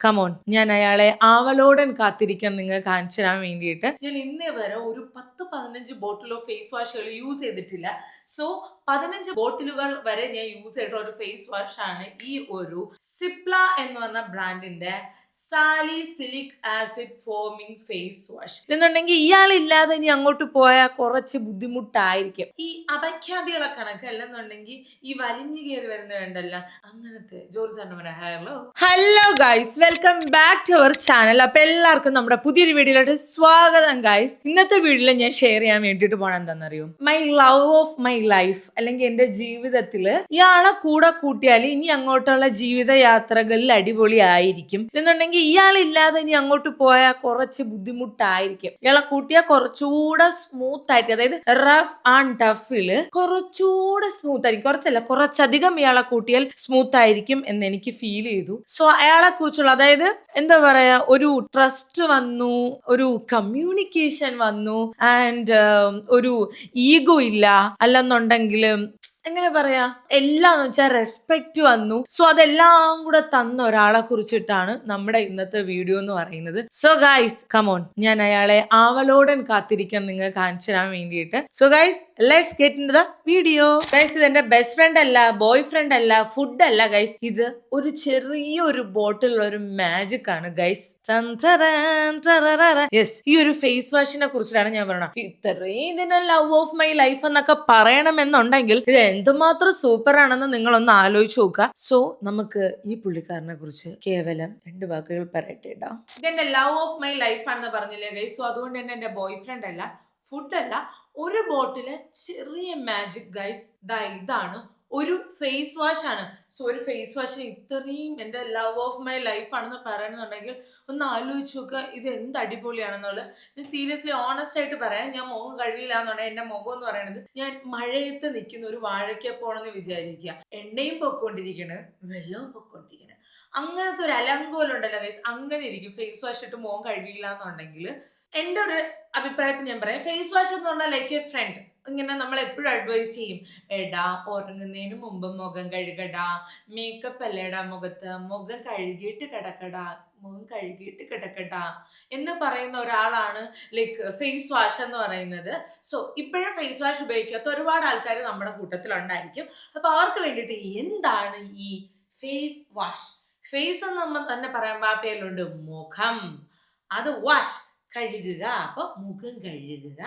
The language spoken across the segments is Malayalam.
കമോൺ ഞാൻ അയാളെ ആവലോടൻ കാത്തിരിക്കാൻ നിങ്ങൾ കാണിച്ചു തരാൻ വേണ്ടിയിട്ട്. ഞാൻ ഇന്നേ വരെ ഒരു പത്ത് പതിനഞ്ച് ബോട്ടിലോ ഫേസ് വാഷുകൾ യൂസ് ചെയ്തിട്ടില്ല. സോ പതിനഞ്ച് ബോട്ടിലുകൾ വരെ ഞാൻ യൂസ് ചെയ്തിട്ടുള്ള ഒരു ഫേസ് വാഷാണ് ഈ ഒരു സിപ്ല എന്ന് പറഞ്ഞ ബ്രാൻഡിന്റെ salicylic acid foaming face wash. എന്നുണ്ടെങ്കിൽ ഇയാൾ ഇല്ലാതെ ഇനി അങ്ങോട്ട് പോയാൽ കുറച്ച് ബുദ്ധിമുട്ടായിരിക്കും. ഈ അപഖ്യാതികളെ കണക്ക് അല്ലെന്നുണ്ടെങ്കിൽ ഈ വലിഞ്ഞു കയറി വരുന്ന വേണ്ടല്ല അങ്ങനത്തെ George hello hello guys welcome back to our channel അപ്പൊ എല്ലാവർക്കും നമ്മുടെ പുതിയൊരു വീഡിയോയിലോട്ട് സ്വാഗതം ഗൈസ് ഇന്നത്തെ വീഡിയോയിൽ ഞാൻ ഷെയർ ചെയ്യാൻ വേണ്ടിയിട്ട് പോകണം എന്താണെന്നറിയോ? My love of my life അല്ലെങ്കിൽ എന്റെ ജീവിതത്തിൽ ഇയാളെ കൂടെ കൂട്ടിയാൽ ഇനി അങ്ങോട്ടുള്ള ജീവിത യാത്രകളിൽ അടിപൊളിയായിരിക്കും എന്നുണ്ടെങ്കിൽ ഇയാളില്ലാതെ ഇനി അങ്ങോട്ട് പോയാൽ കുറച്ച് ബുദ്ധിമുട്ടായിരിക്കും. ഇയാളെ കൂട്ടിയാൽ കുറച്ചുകൂടെ സ്മൂത്ത് ആയിരിക്കും. അതായത് റഫ് ആൻഡ് ടഫിൽ കുറച്ചുകൂടെ സ്മൂത്ത് ആയിരിക്കും. കുറച്ചല്ല കുറച്ചധികം ഇയാളെ കൂട്ടിയാൽ സ്മൂത്ത് ആയിരിക്കും എന്ന് എനിക്ക് ഫീൽ ചെയ്തു. സോ അയാളെ കുറിച്ചുള്ള അതായത് എന്താ പറയാ ഒരു ട്രസ്റ്റ് വന്നു ഒരു കമ്മ്യൂണിക്കേഷൻ വന്നു ആൻഡ് ഒരു ഈഗോ ഇല്ല അല്ലെന്നുണ്ടെങ്കിൽ എങ്ങനെ പറയാ? എല്ലാം എന്ന് വെച്ചാൽ റെസ്പെക്ട് വന്നു. സോ അതെല്ലാം കൂടെ തന്ന ഒരാളെ കുറിച്ചിട്ടാണ് നമ്മുടെ ഇന്നത്തെ വീഡിയോ എന്ന് പറയുന്നത്. സോ ഗൈസ് കമോൺ ഞാൻ അയാളെ ആവലോടൻ കാത്തിരിക്കാൻ നിങ്ങൾ കാണിച്ചു തരാൻ വേണ്ടിയിട്ട്. So guys let's get in the video guys ഇത് എന്റെ ബെസ്റ്റ് ഫ്രണ്ട് അല്ല ബോയ് ഫ്രണ്ട് അല്ല ഫുഡ് അല്ല ഗൈസ് ഇത് ഒരു ചെറിയൊരു ബോട്ടിലുള്ള ഒരു മാജിക് ആണ് ഗൈസ് യെസ് ഈ ഒരു ഫേസ് വാഷിനെ കുറിച്ചിട്ടാണ് ഞാൻ പറയണം ഇത്രയും ഇതിനെ ലവ് ഓഫ് മൈ ലൈഫ് എന്നൊക്കെ പറയണമെന്നുണ്ടെങ്കിൽ ഇത് എന്തുമാത്രം സൂപ്പർ ആണെന്ന് നിങ്ങളൊന്ന് ആലോചിച്ച് നോക്കുക. സോ നമുക്ക് ഈ പുള്ളിക്കാരനെ കുറിച്ച് കേവലം രണ്ട് വാക്കുകൾ പറയട്ടെ ഇടാം ഇതെന്റെ ലവ് ഓഫ് മൈ ലൈഫ് ആണെന്ന് പറഞ്ഞില്ലേ ഗൈസ് സോ അതുകൊണ്ട് തന്നെ എന്റെ ബോയ് ഫ്രണ്ട് അല്ല ഫുഡ് അല്ല ഒരു ബോട്ടിൽ ചെറിയ മാജിക് ഗൈസ് ദാ ഇതാണ് ഒരു ഫേസ് വാഷ് ആണ്. സോ ഒരു ഫേസ് വാഷ് ഇത്രയും എന്റെ ലവ് ഓഫ് മൈ ലൈഫ് ആണെന്ന് പറയണമെന്നുണ്ടെങ്കിൽ ഒന്ന് ആലോചിച്ച് നോക്കുക ഇത് എന്ത് അടിപൊളിയാണെന്നുള്ളത്. ഞാൻ സീരിയസ്ലി ഓണസ്റ്റ് ആയിട്ട് പറയാം ഞാൻ മുഖം കഴിയില്ല എന്നുണ്ടെങ്കിൽ എന്റെ മുഖം എന്ന് പറയുന്നത് ഞാൻ മഴയത്ത് നിൽക്കുന്ന ഒരു വാഴയ്ക്ക പോണെന്ന് വിചാരിക്കുക. എണ്ണയും പൊക്കോണ്ടിരിക്കണ് വെള്ളവും പൊക്കോണ്ടിരിക്കണം. അങ്ങനത്തെ ഒരു അലങ്കോലം ഉണ്ടല്ലോ ഗൈസ് അങ്ങനെ ഇരിക്കും. ഫേസ് വാഷ് ഇട്ട് മുഖം കഴിയില്ല എന്നുണ്ടെങ്കിൽ എന്റെ ഒരു അഭിപ്രായത്തിൽ ഞാൻ പറയാം ഫേസ് വാഷ് എന്ന് പറഞ്ഞാൽ ലൈക്ക് എ ഫ്രണ്ട് ഇങ്ങനെ നമ്മൾ എപ്പോഴും അഡ്വൈസ് ചെയ്യും. എടാ ഉറങ്ങുന്നതിന് മുമ്പ് മുഖം കഴുകടാ മേക്കപ്പ് അല്ലേടാ മുഖത്ത്? മുഖം കഴുകിയിട്ട് കിടക്കടാ മുഖം കഴുകിയിട്ട് കിടക്കട്ടാ എന്ന് പറയുന്ന ഒരാളാണ് ലൈക്ക് ഫേസ് വാഷ് എന്ന് പറയുന്നത്. സോ ഇപ്പോഴും ഫേസ് വാഷ് ഉപയോഗിക്കാത്ത ഒരുപാട് ആൾക്കാർ നമ്മുടെ കൂട്ടത്തിലുണ്ടായിരിക്കും. അപ്പൊ അവർക്ക് വേണ്ടിയിട്ട് എന്താണ് ഈ ഫേസ് വാഷ് ഫേസ് എന്ന് നമ്മൾ തന്നെ പറയുമ്പോൾ ആ പേരിലുണ്ട് മുഖം. അത് വാഷ് കഴുകുക. അപ്പൊ മുഖം കഴുകുക.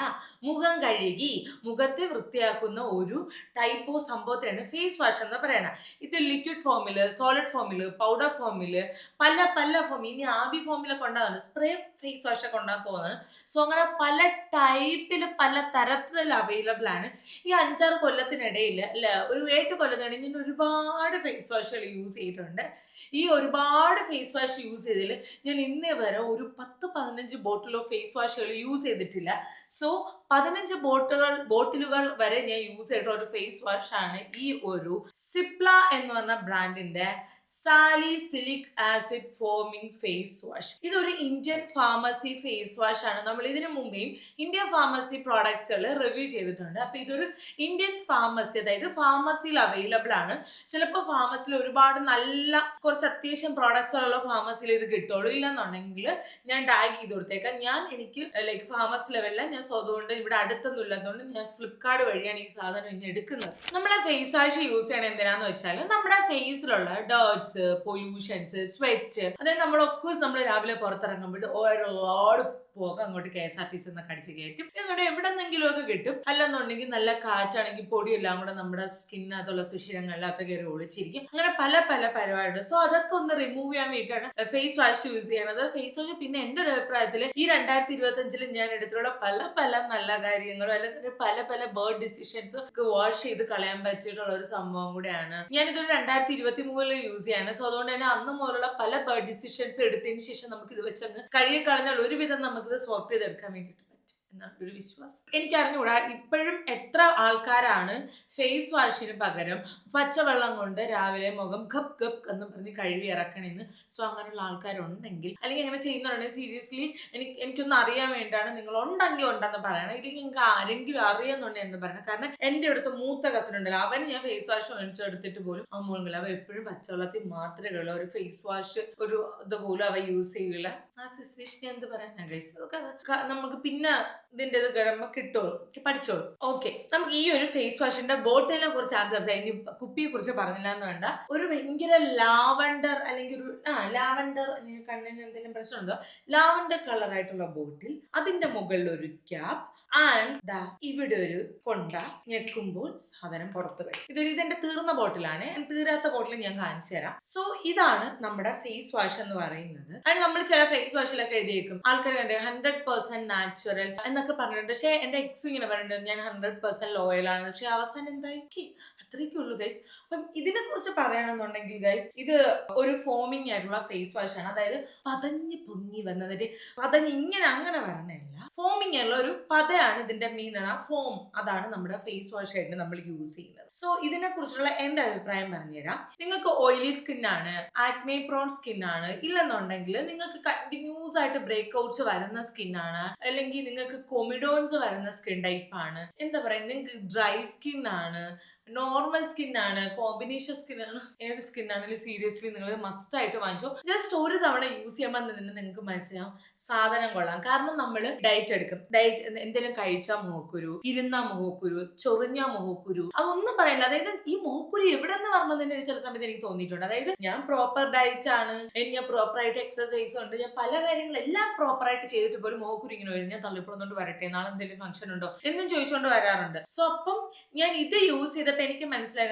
മുഖം കഴുകി മുഖത്തെ വൃത്തിയാക്കുന്ന ഒരു ടൈപ്പ് ഓഫ് സംഭവത്തിനാണ് ഫേസ് വാഷ് എന്ന് പറയുന്നത് ഇത് ലിക്വിഡ് ഫോമിൽ സോളിഡ് ഫോമിൽ പൗഡർ ഫോമിൽ പല പല ഫോം ഇനി ആവി ഫോമിൽ കൊണ്ടാണ് സ്പ്രേ ഫേസ് വാഷ് ഒക്കെ തോന്നുന്നത് തോന്നുന്നു സോ അങ്ങനെ പല ടൈപ്പിൽ പല തരത്തിൽ അവൈലബിൾ ആണ്. ഈ അഞ്ചാറ് കൊല്ലത്തിനിടയിൽ അല്ല ഒരു എട്ട് കൊല്ലത്തിനിടയിൽ ഞാൻ ഒരുപാട് ഫേസ് വാഷുകൾ യൂസ് ചെയ്തിട്ടുണ്ട്. ഈ ഒരുപാട് ഫേസ് വാഷ് യൂസ് ചെയ്തതിൽ ഞാൻ ഇന്നേ വരെ ഒരു പത്ത് പതിനഞ്ച് ബോട്ടിൽ ഓഫ് ഫേസ് വാഷുകൾ യൂസ് ചെയ്തിട്ടില്ല. സോ പതിനഞ്ച് ബോട്ടുകൾ ബോട്ടിലുകൾ വരെ ഞാൻ യൂസ് ചെയ്തിട്ടുള്ള ഒരു ഫേസ് വാഷാണ് ഈ ഒരു സിപ്ല എന്ന് പറഞ്ഞ ബ്രാൻഡിന്റെ salicylic acid foaming face wash ഇതൊരു ഇന്ത്യൻ ഫാർമസി ഫേസ് വാഷ് ആണ്. നമ്മൾ ഇതിനു മുമ്പേയും ഇന്ത്യൻ ഫാർമസി പ്രോഡക്ട്സുകൾ റിവ്യൂ ചെയ്തിട്ടുണ്ട്. അപ്പൊ ഇതൊരു ഇന്ത്യൻ ഫാർമസി അതായത് ഫാർമസിയിൽ അവൈലബിൾ ആണ്. ചിലപ്പോൾ ഫാർമസിയിൽ ഒരുപാട് നല്ല കുറച്ച് അത്യാവശ്യം പ്രോഡക്ട്സ് ഉള്ള ഫാർമസിയിൽ ഇത് കിട്ടുള്ളൂ. ഇല്ലെന്നുണ്ടെങ്കിൽ ഞാൻ ടാഗ് ചെയ്ത് കൊടുത്തേക്കാം. ഞാൻ എനിക്ക് ലൈക്ക് ഫാർമസി ലെവലിൽ ഞാൻ സ്വതുകൊണ്ട് ഇവിടെ അടുത്തൊന്നും ഇല്ലാത്തതുകൊണ്ട് ഞാൻ ഫ്ലിപ്കാർട്ട് വഴിയാണ് ഈ സാധനം ഇനി എടുക്കുന്നത്. നമ്മളെ ഫേസ് വാഷ് യൂസ് ചെയ്യണം എന്തിനാന്ന് വെച്ചാൽ നമ്മുടെ ഫേസിലുള്ള ഡേർട്സ് പൊല്യൂഷൻസ് സ്വെറ്റ് അതായത് നമ്മൾ ഓഫ് കോഴ്സ് നമ്മൾ രാവിലെ പുറത്തിറങ്ങുമ്പോൾ ഒരുപാട് പോക അങ്ങോട്ട് K S R T C എന്നൊക്കെ അടിച്ച് കയറ്റും. എന്നിട്ട് എവിടെന്നെങ്കിലും ഒക്കെ കിട്ടും. അല്ലെന്നുണ്ടെങ്കിൽ നല്ല കാറ്റാണെങ്കിൽ പൊടിയെല്ലാം കൂടെ നമ്മുടെ സ്കിന്നകത്തുള്ള സുഷിരങ്ങളിലൊക്കെ കയറി ഒളിച്ചിരിക്കും. അങ്ങനെ പല പല പരിപാടികൾ സോ അതൊക്കെ ഒന്ന് റിമൂവ് ചെയ്യാൻ വേണ്ടിയിട്ടാണ് ഫേസ് വാഷ് യൂസ് ചെയ്യണത്. ഫേസ് വാഷ് പിന്നെ എന്റെ ഒരു അഭിപ്രായത്തിൽ ഈ രണ്ടായിരത്തി ഇരുപത്തി അഞ്ചിൽ ഞാൻ എടുത്തിട്ടുള്ള പല പല നല്ല കാര്യങ്ങളും അല്ലെങ്കിൽ പല പല ബേർഡ് ഡിസിഷൻസ് വാഷ് ചെയ്ത് കളയാൻ പറ്റിയിട്ടുള്ള ഒരു സംഭവം കൂടെയാണ്. ഞാനിതൊരു രണ്ടായിരത്തി ഇരുപത്തി മൂന്നിൽ യൂസ് ചെയ്യാണ്. സോ അതുകൊണ്ട് തന്നെ അന്ന് മുതലുള്ള പല ബേർഡ് ഡിസിഷൻസ് എടുത്തതിന് ശേഷം നമുക്ക് ഇത് വെച്ചങ്ങ് കഴുകി കളഞ്ഞാൽ ഒരുവിധം നമുക്കിത് സോർട്ട് ചെയ്തെടുക്കാൻ വേണ്ടിയിട്ട്. എന്നാണ് ഒരു വിശ്വാസം. എനിക്ക് ഇപ്പോഴും എത്ര ആൾക്കാരാണ് ഫേസ് വാഷിന് പകരം പച്ചവെള്ളം കൊണ്ട് രാവിലെ മുഖം ഖപ് ഖപ് എന്ന് പറഞ്ഞ് കഴുകി ഇറക്കണമെന്ന് സോ അങ്ങനെയുള്ള ആൾക്കാരുണ്ടെങ്കിൽ അല്ലെങ്കിൽ അങ്ങനെ ചെയ്യുന്നുണ്ടെങ്കിൽ സീരിയസ്ലി എനിക്ക് എനിക്കൊന്നും അറിയാൻ വേണ്ടിയാണ് നിങ്ങൾ ഉണ്ടെങ്കിൽ ഉണ്ടെന്ന് പറയണം. ഇല്ലെങ്കിൽ നിങ്ങൾക്ക് ആരെങ്കിലും അറിയുന്നുണ്ടെങ്കിൽ എന്ന് പറയണം. കാരണം എന്റെ അടുത്ത് മൂത്ത കസിൻ ഉണ്ടല്ലോ അവന് ഞാൻ ഫേസ് വാഷ് മേടിച്ചെടുത്തിട്ട് പോലും മുഴുകില്ല അവ എപ്പോഴും പച്ചവെള്ളത്തിൽ മാത്രമേ ഉള്ളൂ. ഒരു ഫേസ് വാഷ് ഒരു ഇതുപോലും അവ യൂസ് ചെയ്യില്ല ആ സിസ്വിഷ് എന്ത് പറയാനാ ഗൈസ് നമുക്ക് പിന്നെ ഇതിന്റെ ഇത് കിടമ്പോ കിട്ടുള്ളൂ പഠിച്ചോളൂ. ഓക്കെ. നമുക്ക് ഈ ഒരു ഫേസ് വാഷിന്റെ ബോട്ടിലിനെ കുറിച്ച് ആദ്യം സംസാരിക്കും. കുപ്പിയെ കുറിച്ച് പറഞ്ഞില്ല എന്ന് വേണ്ട. ഒരു ഭയങ്കര ലാവണ്ടർ അല്ലെങ്കിൽ ഒരു ആ ലാവണ്ടർ കണ്ണിന് എന്തെങ്കിലും പ്രശ്നമുണ്ടോ? ലാവണ്ടർ കളർ ആയിട്ടുള്ള ബോട്ടിൽ അതിന്റെ മുകളിൽ ഒരു ക്യാപ് ആൻഡ് ദാ ഇവിടെ ഒരു കൊണ്ട ഞെക്കുമ്പോൾ സാധനം പുറത്ത് വരും. ഇതൊരു ഇതെന്റെ തീർന്ന ബോട്ടിലാണ് തീരാത്ത ബോട്ടിൽ ഞാൻ കാണിച്ചു തരാം. സോ ഇതാണ് നമ്മുടെ ഫേസ് വാഷ് എന്ന് പറയുന്നത്. അതിന് നമ്മൾ ചില ഫേസ് വാഷിലൊക്കെ എഴുതിയേക്കും. ആൾക്കാർ കണ്ടേ ഹൺഡ്രഡ് പെർസെന്റ് നാച്ചുറൽ എന്നൊക്കെ പറഞ്ഞിട്ടുണ്ട്. പക്ഷെ എന്റെ എക്സ് ഇങ്ങനെ പറഞ്ഞിട്ടുണ്ട്. ഞാൻ ഹൺഡ്രഡ് പെർസെന്റ് ലോയൽ ആണ് പക്ഷെ അവസാനം എന്തായി? അത്രയ്ക്കേ ഉള്ളൂ ഗൈസ് അപ്പം ഇതിനെ കുറിച്ച് പറയുകയാണെന്നുണ്ടെങ്കിൽ ഗൈസ് ഇത് ഒരു ഫോമിങ് ആയിട്ടുള്ള ഫേസ് വാഷ് ആണ്. അതായത് പതഞ്ഞ് പൊങ്ങി വന്നതിന്റെ പതഞ്ഞ് ഇങ്ങനെ അങ്ങനെ വരണല്ല ഫോമിങ് ആയിട്ടുള്ള ഒരു പതയാണ് ഇതിന്റെ മീൻ ആ ഫോം അതാണ് നമ്മുടെ ഫേസ് വാഷ് ആയിട്ട് നമ്മൾ യൂസ് ചെയ്യുന്നത്. സോ ഇതിനെ കുറിച്ചുള്ള എന്റെ അഭിപ്രായം പറഞ്ഞുതരാം. നിങ്ങൾക്ക് ഓയിലി സ്കിൻ ആണ് ആക്നെ പ്രോൺ സ്കിൻ ആണ് ഇല്ലെന്നുണ്ടെങ്കിൽ നിങ്ങൾക്ക് കണ്ടിന്യൂസ് ആയിട്ട് ബ്രേക്ക് ഔട്ട്സ് വരുന്ന സ്കിൻ ആണ് അല്ലെങ്കിൽ നിങ്ങൾക്ക് കൊമിഡോൺസ് വരുന്ന സ്കിൻ ടൈപ്പ് ആണ്. എന്താ പറയുക? നിങ്ങൾക്ക് ഡ്രൈ സ്കിൻ ആണ് നോർമൽ സ്കിൻ ആണ്. കോമ്പിനേഷൻ സ്കിൻ ആണ്. ഏത് സ്കിൻ ആണെങ്കിലും സീരിയസ്ലി നിങ്ങൾ മസ്റ്റ് ആയിട്ട് വാങ്ങിച്ചു. ജസ്റ്റ് ഒരു തവണ യൂസ് ചെയ്യുമ്പോൾ തന്നെ നിങ്ങൾക്ക് മനസ്സിലാവും. സാധനം കൊള്ളാം. കാരണം നമ്മൾ ഡയറ്റ് എടുക്കും. ഡയറ്റ് എന്തെങ്കിലും കഴിച്ചാൽ മുഖക്കുരു ഇരുന്ന മുഖക്കുരു ചൊറിഞ്ഞ മുഖക്കുരു അതൊന്നും പറയില്ല. അതായത് ഈ മുഖക്കുരു എവിടെ നിന്ന് പറഞ്ഞതിന് ചില സമയത്ത് എനിക്ക് തോന്നിയിട്ടുണ്ട്. അതായത് ഞാൻ പ്രോപ്പർ ഡയറ്റ് ആണ്. ഞാൻ പ്രോപ്പർ ആയിട്ട് എക്സസൈസ് ഉണ്ട്. ഞാൻ പല കാര്യങ്ങളും എല്ലാം പ്രോപ്പർ ആയിട്ട് ചെയ്തിട്ട് പോലും മുഖക്കുരു ഇങ്ങനെ വരും. ഞാൻ തള്ളിപ്പുറന്നോണ്ട് വരട്ടെ. നാളെ എന്തെങ്കിലും ഫംഗ്ഷൻ ഉണ്ടോ? എന്നും ചോദിച്ചുകൊണ്ട് വരാറുണ്ട്. സോ അപ്പം ഞാൻ ഇത് യൂസ് ചെയ്തപ്പോ എനിക്ക് മനസ്സിലായി.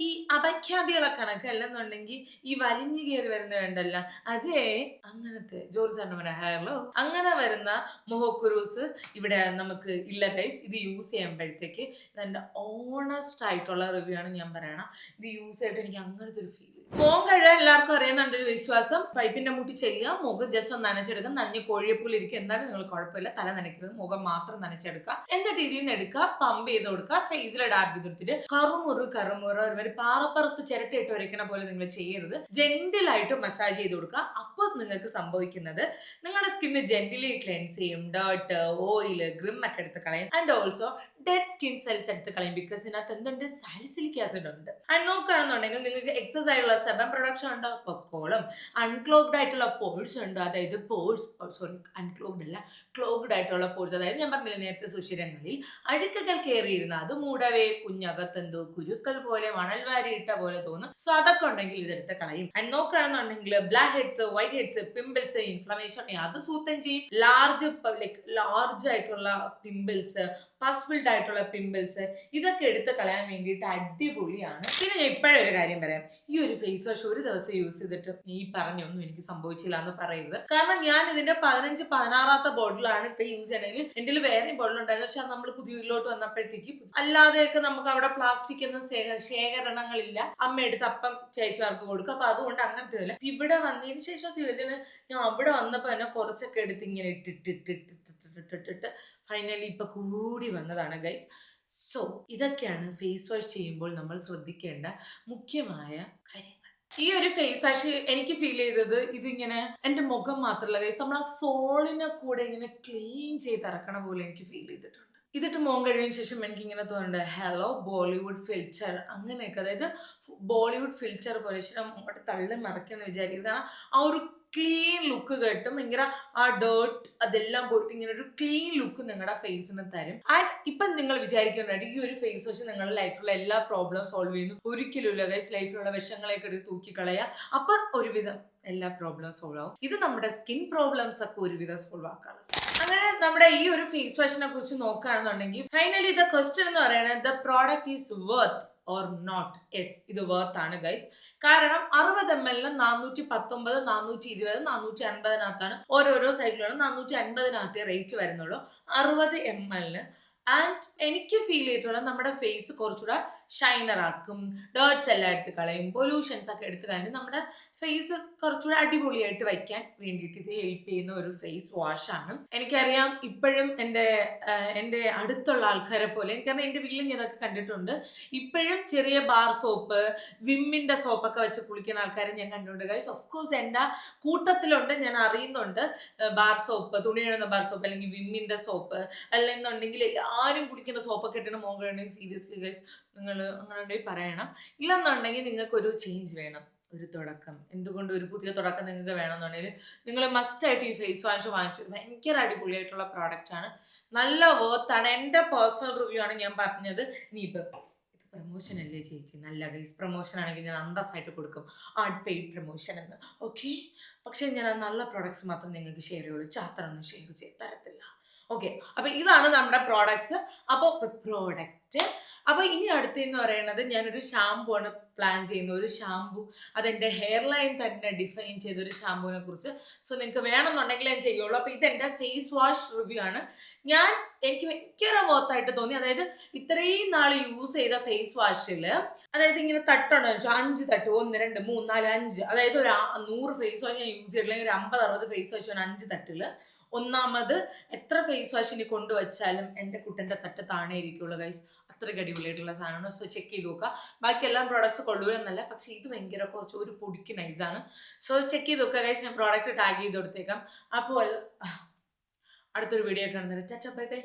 ഈ അപഖ്യാതികളെ കണക്ക് അല്ലെന്നുണ്ടെങ്കിൽ ഈ വലിഞ്ഞു കയറി വരുന്ന വേണ്ടല്ല അതേ അങ്ങനത്തെ ജോർജ് ഹലോ അങ്ങനെ വരുന്ന മൊഹോക്കുറൂസ് ഇവിടെ നമുക്ക് ഇല്ല ഗൈസ് ഇത് യൂസ് ചെയ്യുമ്പോഴത്തേക്ക് നല്ല ഓണസ്റ്റ് ആയിട്ടുള്ള റിവ്യൂ ആണ് ഞാൻ പറയണം. ഇത് യൂസ് ചെയ്തിട്ട് എനിക്ക് അങ്ങനത്തെ ഒരു ഫീൽ മോൻ കഴുകാൻ എല്ലാവർക്കും അറിയാന്നുണ്ട് ഒരു വിശ്വാസം. പൈപ്പിന്റെ മുട്ടി ചെയ്യുക മുഖം ജസ്റ്റ് ഒന്ന് നനച്ചെടുക്കുക നനഞ്ഞ് കോഴിയപ്പൂൽ ഇരിക്കുക. എന്തായാലും നിങ്ങൾ കുഴപ്പമില്ല. തല നനയ്ക്കരുത് മുഖം മാത്രം നനച്ചെടുക്കുക. എന്നിട്ട് ഇതിൽ നിന്ന് എടുക്കുക? പമ്പ് ചെയ്ത് കൊടുക്കുക. ഫേസിൽ ഡാർക്ക് ചെയ്ത് കൊടുത്തിട്ട് കറുമുറു കറുമുറ ഒരു പാറപ്പുറത്ത് ചിരട്ടയിട്ട് ഉരയ്ക്കണ പോലെ നിങ്ങൾ ചെയ്യരുത്. ജെന്റിൽ ആയിട്ട് മസാജ് ചെയ്ത് കൊടുക്കുക. അപ്പോൾ നിങ്ങൾക്ക് സംഭവിക്കുന്നത് നിങ്ങളുടെ സ്കിന്ന് ജെന്റിലി ക്ലെൻസ് ചെയ്യും. ഡേർട്ട് ഓയിൽ ഗ്രിം ഒക്കെ എടുത്ത് കളയും. And also dead skin cells എടുത്ത് കളയും. ബിക്കോസ് ഇതിനകത്ത് എന്തുണ്ട്? സാലിസിലിക് ആസിഡ് ഉണ്ട്. ആൻഡ് നോക്കുകയാണെന്നുണ്ടെങ്കിൽ നിങ്ങൾക്ക് എക്സസ് ആയിട്ടുള്ള സെബം പ്രൊഡക്ഷൻ ഉണ്ടോ? പൊക്കോളും. അൺക്ലോഗ്ഡ് ആയിട്ടുള്ള പോഴ്സ് ഉണ്ട്. അതായത് പോഴ്സ് സോറി അൺക്ലോഗ്ഡ് അല്ല ക്ലോഗ്ഡ് ആയിട്ടുള്ള പോഴ്സ് അതായത് ഞാൻ പറഞ്ഞില്ല നേരത്തെ സുഷിരങ്ങളിൽ അഴുക്കുകൾ കയറിയിരുന്ന അത് മൂടവേ കുഞ്ഞകത്തെന്തോ കുരുക്കൾ പോലെ മണൽ വാരിയിട്ട പോലെ തോന്നും. സോ അതൊക്കെ ഉണ്ടെങ്കിൽ ഇതെടുത്ത് കളയും. ആൻഡ് നോക്കുകയാണെന്നുണ്ടെങ്കിൽ black heads white heads pimples inflammation അത് സൂത്തം ചെയ്യും. ലാർജ് ലൈക്ക് ലാർജ് ആയിട്ടുള്ള പിമ്പിൾസ് പസ്ഫിൾഡ് ആയിട്ടുള്ള പിമ്പിൾസ് ഇതൊക്കെ എടുത്ത് കളയാൻ വേണ്ടിയിട്ട് അടിപൊളിയാണ്. പിന്നെ ഞാൻ ഒരു കാര്യം പറയാം. ഈ ഒരു ഫേസ് വാഷ് ഒരു ദിവസം യൂസ് ചെയ്തിട്ട് ഈ പറഞ്ഞൊന്നും എനിക്ക് സംഭവിച്ചില്ല എന്ന് പറയരുത്. കാരണം ഞാൻ ഇതിന്റെ പതിനഞ്ച് പതിനാറാമത്തെ ബോട്ടിലാണ് ഇപ്പൊ യൂസ് ചെയ്യണമെങ്കിൽ എന്റെ വേറെയും ബോട്ടിൽ ഉണ്ടായിരുന്നു. പക്ഷെ നമ്മൾ പുതിയ വീട്ടിലോട്ട് വന്നപ്പോഴത്തേക്ക് അല്ലാതെയൊക്കെ നമുക്ക് അവിടെ പ്ലാസ്റ്റിക് ഒന്നും ശേഖ- ശേഖരണങ്ങളില്ല. അമ്മ എടുത്ത് അപ്പം ചേച്ചിമാർക്ക് കൊടുക്കും. അപ്പൊ അതുകൊണ്ട് അങ്ങനത്തെ ഇവിടെ വന്നതിന് ശേഷം സ്വീകരിച്ചാൽ ഞാൻ അവിടെ വന്നപ്പോ തന്നെ കുറച്ചൊക്കെ എടുത്ത് ഇങ്ങനെ ഇട്ടിട്ടിട്ടിട്ടിട്ടിട്ടിട്ടിട്ട് ഫൈനലി ഇപ്പം കൂടി വന്നതാണ് ഗൈസ് സോ ഇതൊക്കെയാണ് ഫേസ് വാഷ് ചെയ്യുമ്പോൾ നമ്മൾ ശ്രദ്ധിക്കേണ്ട മുഖ്യമായ കാര്യങ്ങൾ. ഈ ഒരു ഫേസ് വാഷ് എനിക്ക് ഫീൽ ചെയ്തത് ഇതിങ്ങനെ എന്റെ മുഖം മാത്രമല്ല ഗൈസ് നമ്മൾ ആ സോളിനെ കൂടെ ഇങ്ങനെ ക്ലീൻ ചെയ്ത് ഇറക്കണ പോലെ എനിക്ക് ഫീൽ ചെയ്തിട്ടുണ്ട്. ഇതിട്ട് മോൻ കഴിയുന്ന ശേഷം എനിക്ക് ഇങ്ങനെ തോന്നുന്നുണ്ട് ഹലോ ബോളിവുഡ് ഫിൽച്ചർ അങ്ങനെയൊക്കെ. അതായത് ബോളിവുഡ് ഫിൽച്ചർ പോലെ അങ്ങോട്ട് തള്ളി മറയ്ക്കാന്ന് വിചാരിക്കുന്നത് കാരണം ആ ഒരു ക്ലീൻ ലുക്ക് കിട്ടും. ഭയങ്കര ആ ഡേർട്ട് അതെല്ലാം പോയിട്ട് ഇങ്ങനെ ഒരു ക്ലീൻ ലുക്ക് നിങ്ങളുടെ ഫേസിന് തരും. ആൻഡ് ഇപ്പം നിങ്ങൾ വിചാരിക്കുന്നുണ്ട് ഈ ഒരു ഫേസ് വാഷ് നിങ്ങളുടെ ലൈഫിലുള്ള എല്ലാ പ്രോബ്ലം സോൾവ് ചെയ്യുന്നു. ഒരിക്കലും ഇല്ല ഗൈസ് ലൈഫിലുള്ള വിഷങ്ങളെയൊക്കെ എടുത്ത് തൂക്കിക്കളയുക അപ്പൊ ഒരുവിധം എല്ലാ പ്രോബ്ലം സോൾവ് ആവും. ഇത് നമ്മുടെ സ്കിൻ പ്രോബ്ലംസ് ഒക്കെ ഒരുവിധം സോൾവ് ആക്കാനുള്ള അങ്ങനെ നമ്മുടെ ഈ ഒരു ഫേസ് വാഷിനെ കുറിച്ച് നോക്കുകയാണെന്നുണ്ടെങ്കിൽ ഫൈനലി ദ ക്വസ്റ്റ്യൻ എന്ന് പറയുന്നത് the product is worth or not S ഇത് ആണ് ഗൈസ് കാരണം അറുപത് എം എല്ലിന് നാനൂറ്റി പത്തൊമ്പത് നാനൂറ്റി ഇരുപത് നാനൂറ്റി അൻപതിനകത്താണ് ഓരോരോ സൈക്കിളുകളും നാനൂറ്റി അൻപതിനകത്തേ റേറ്റ് വരുന്നുള്ളൂ. അറുപത് എം എല്ലിന് ആൻഡ് എനിക്ക് ഫീൽ ചെയ്തിട്ടുള്ള നമ്മുടെ ഫേസ് കുറച്ചുകൂടെ ഷൈനർ ആക്കും. ഡേർട്സ് എല്ലാം എടുത്ത് കളയും. പൊല്യൂഷൻസ് ഒക്കെ എടുത്ത് കളഞ്ഞ് നമ്മുടെ ഫേസ് കുറച്ചുകൂടെ അടിപൊളിയായിട്ട് വയ്ക്കാൻ വേണ്ടിയിട്ട് ഇത് ഹെൽപ്പ് ചെയ്യുന്ന ഒരു ഫേസ് വാഷാണ് എനിക്കറിയാം ഇപ്പോഴും എന്റെ എന്റെ അടുത്തുള്ള ആൾക്കാരെ പോലെ എനിക്കറിയാം എന്റെ വീട്ടിൽ ഞാൻ ഇതൊക്കെ കണ്ടിട്ടുണ്ട്. ഇപ്പോഴും ചെറിയ ബാർ സോപ്പ് വിമ്മിന്റെ സോപ്പൊക്കെ വെച്ച് കുളിക്കുന്ന ആൾക്കാരെ ഞാൻ കണ്ടിട്ടുണ്ട്. ഗൈസ് ഓഫ് കോഴ്സ് എന്റെ കൂട്ടത്തിലുണ്ട് ഞാൻ അറിയുന്നുണ്ട്. ബാർ സോപ്പ് തുണി എഴുന്ന ബാർ സോപ്പ് അല്ലെങ്കിൽ വിമ്മിന്റെ സോപ്പ് അല്ലെന്നുണ്ടെങ്കിൽ എല്ലാവരും കുടിക്കുന്ന സോപ്പൊക്കെ ഇട്ടിട്ട് കഴുകണമെങ്കിൽ സീരിയസ്ലി ഗൈസ് നിങ്ങൾ അങ്ങനെ പറയണം. ഇല്ലെന്നുണ്ടെങ്കിൽ നിങ്ങൾക്കൊരു ചേഞ്ച് വേണം. ഒരു തുടക്കം. എന്തുകൊണ്ട് ഒരു പുതിയ തുടക്കം നിങ്ങൾക്ക് വേണമെന്നുണ്ടെങ്കിൽ നിങ്ങൾ മസ്റ്റ് മസ്റ്റായിട്ട് ഈ ഫേസ് വാഷ് വാങ്ങിച്ചു. ഭയങ്കര അടിപൊളിയായിട്ടുള്ള പ്രോഡക്റ്റ് ആണ്. നല്ല വർത്താണ് എന്റെ പേഴ്സണൽ റിവ്യൂ ആണ് ഞാൻ പറഞ്ഞത്. നീ ഇപ്പം പ്രൊമോഷൻ അല്ലേ ചേച്ചി? നല്ല ഗൈസ് പ്രൊമോഷൻ ആണെങ്കിൽ ഞാൻ അന്തസ്സായിട്ട് കൊടുക്കും. ആഡ് പെയ്ഡ് പ്രൊമോഷൻ എന്ന്. ഓക്കെ പക്ഷേ ഞാൻ നല്ല പ്രോഡക്ട്സ് മാത്രം നിങ്ങൾക്ക് ഷെയർ ചെയ്യുള്ളൂ. ചാത്രൊന്നും ഷെയർ ചെയ്ത് തരത്തില്ല. ഓക്കെ അപ്പോൾ ഇതാണ് നമ്മുടെ പ്രോഡക്ട്സ് അപ്പോൾ പ്രോഡക്റ്റ് അപ്പോൾ ഇനി അടുത്തെന്ന് പറയുന്നത് ഞാനൊരു ഷാമ്പു ആണ് പ്ലാൻ ചെയ്യുന്നത്. ഒരു ഷാംപൂ അതെന്റെ ഹെയർ ലൈൻ തന്നെ ഡിഫൈൻ ചെയ്ത ഒരു ഷാമ്പുവിനെ കുറിച്ച്. സോ നിങ്ങൾക്ക് വേണമെന്നുണ്ടെങ്കിൽ ഞാൻ ചെയ്യുള്ളൂ. അപ്പോൾ ഇതെന്റെ ഫേസ് വാഷ് റിവ്യൂ ആണ്. ഞാൻ എനിക്ക് ഭയങ്കര വർത്തായിട്ട് തോന്നി. അതായത് ഇത്രയും നാൾ യൂസ് ചെയ്ത ഫേസ് വാഷിൽ അതായത് ഇങ്ങനെ തട്ടുണ്ടോ വെച്ചാൽ അഞ്ച് തട്ട്. ഒന്ന് രണ്ട് മൂന്ന് നാല് അഞ്ച്. അതായത് ഒരു നൂറ് ഫേസ് വാഷ് ഞാൻ യൂസ് ചെയ്തിട്ടില്ലെങ്കിൽ ഒരു അമ്പത് അറുപത് ഫേസ് വാഷ് ഞാൻ അഞ്ച് തട്ടിൽ ഒന്നാമത് എത്ര ഫേസ് വാഷ് കൊണ്ടുവച്ചാലും എന്റെ കുട്ടന്റെ തട്ട് താണേ ഇരിക്കുള്ളൂ ഗൈസ് അത്രയ്ക്ക് അടിപൊളിയായിട്ടുള്ള സാധനമാണ്. സോ ചെക്ക് ചെയ്ത് നോക്കുക. ബാക്കി എല്ലാ പ്രോഡക്ട്സ് കൊള്ളുകയെന്നല്ല പക്ഷേ ഇത് ഭയങ്കര കുറച്ച് ഒരു പൊടിക്ക് നൈസാണ് സോ ചെക്ക് ചെയ്ത് നോക്കുക കഴിച്ച് ഞാൻ പ്രോഡക്റ്റ് ടാഗ് ചെയ്ത് കൊടുത്തേക്കാം. അപ്പോൾ അടുത്തൊരു വീഡിയോ കാണുന്നത് ചച്ച ബൈ ബൈ